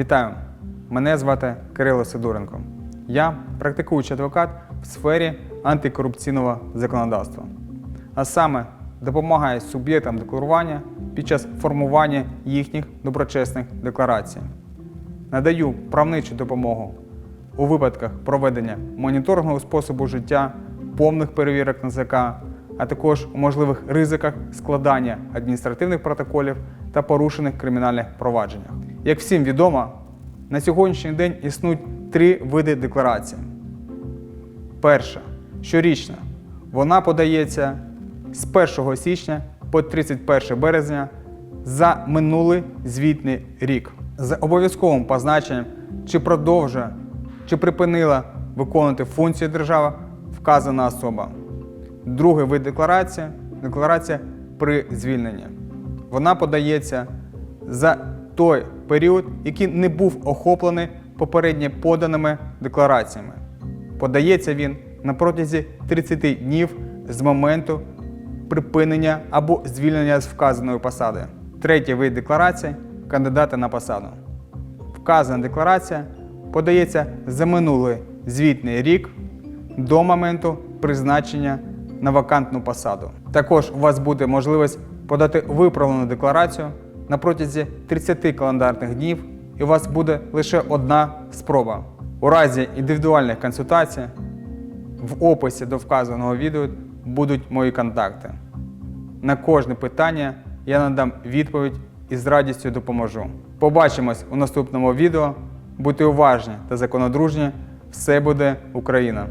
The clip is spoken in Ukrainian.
Вітаю! Мене звати Кирило Сидоренко. Я практикуючий адвокат в сфері антикорупційного законодавства. А саме допомагаю суб'єктам декларування під час формування їхніх доброчесних декларацій. Надаю правничу допомогу у випадках проведення моніторингового способу життя, повних перевірок НЗК, а також у можливих ризиках складання адміністративних протоколів та порушених кримінальних провадженнях. Як всім відомо, на сьогоднішній день існують три види декларацій. Перша щорічна. Вона подається з 1 січня по 31 березня за минулий звітний рік з обов'язковим позначенням, чи продовжує, чи припинила виконувати функції держави вказана особа. Другий вид декларації декларація при звільненні. Вона подається за той період, який не був охоплений попередньо поданими деклараціями. Подається він на протязі 30 днів з моменту припинення або звільнення з вказаної посади. Третій вид декларації кандидата на посаду. Вказана декларація подається за минулий звітний рік до моменту призначення на вакантну посаду. Також у вас буде можливість подати виправлену декларацію на протязі 30 календарних днів, і у вас буде лише одна спроба. У разі індивідуальних консультацій в описі до вказаного відео будуть мої контакти. На кожне питання я надам відповідь і з радістю допоможу. Побачимось у наступному відео. Будьте уважні та законодружні. Все буде Україна!